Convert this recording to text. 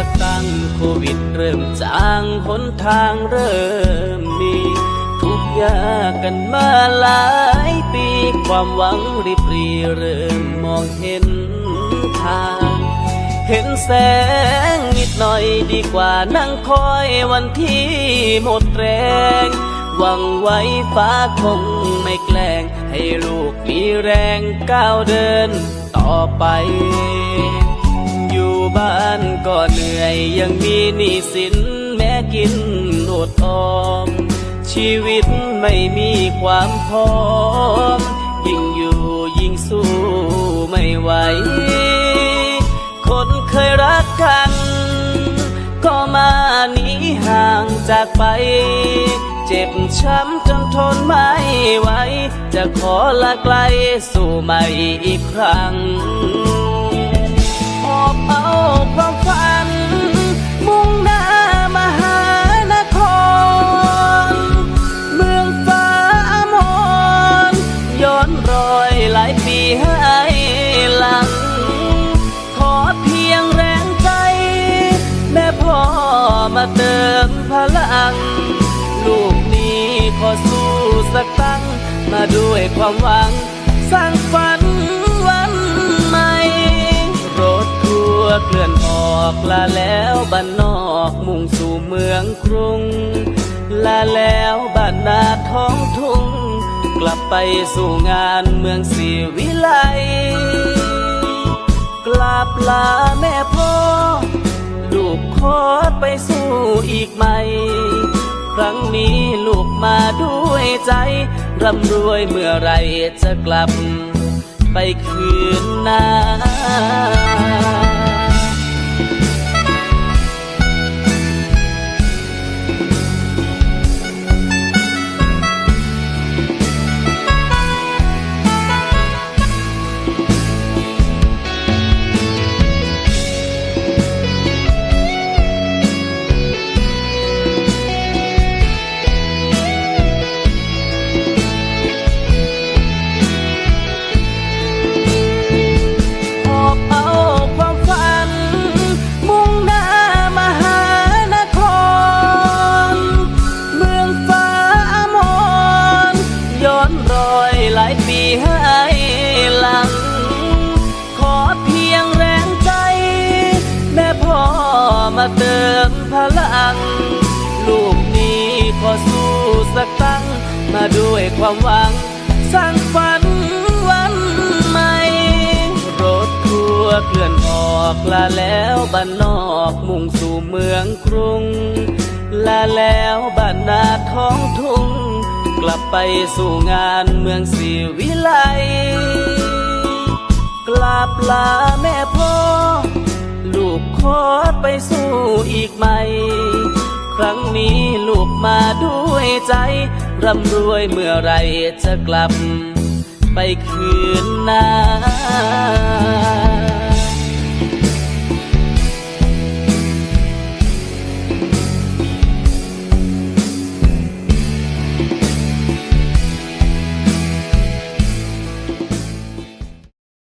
สักตั้งโควิดเริ่มจางหนทางเริ่มมี ทุกยากกันมาหลายปี ความหวังริบรีเริ่มมองเห็นทาง เห็นแสงนิดหน่อยดีกว่านั่งคอยวันที่หมดแรงหวังไว้ฟ้าคงไม่แกล้ง ให้ลูกมีแรงก้าวเดินต่อไป บ้านก็เหนื่อยยังมีหนี้สินแม้กินอดออม ชีวิตไม่มีความพร้อม ยิ่งอยู่ยิ่งสู้ไม่ไหว คนเคยรักกัน ก็มาหนีห่างจากไป เจ็บช้ำจนทนไม่ไหว จะขอลาไกลสู่ใหม่อีกครั้ง สักตั้ง มาด้วยความหวัง สร้างฝันวันใหม่ รถทัวร์เคลื่อนออกลาแล้วบ้านนอกมุ่งสู่เมืองกรุง ลาแล้วบ้านนาท้องทุ่ง กลับไปสู่งานเมืองสีวิไลกราบลาแม่พ่อลูกขอไปสู้อีกไหม ครั้งนี้ลูกมาด้วยใจ ร่ำรวยเมื่อไรจะกลับ ไปคืนนา สักตั้ง มาด้วยความหวัง สร้างฝันวันใหม่ รถทัวร์เคลื่อนออกลาแล้วบ้านนอกมุ่งสู่เมืองกรุง ลาแล้วบ้านนาท้องทุ่ง กลับไปสู่งานเมืองสีวิไลกราบลาแม่พ่อ ลูกขอไปสู้อีกไหม่ ครั้งนี้ลูกมาด้วย ใจ ร่ำรวยเมื่อไรจะกลับ ไปคืนนา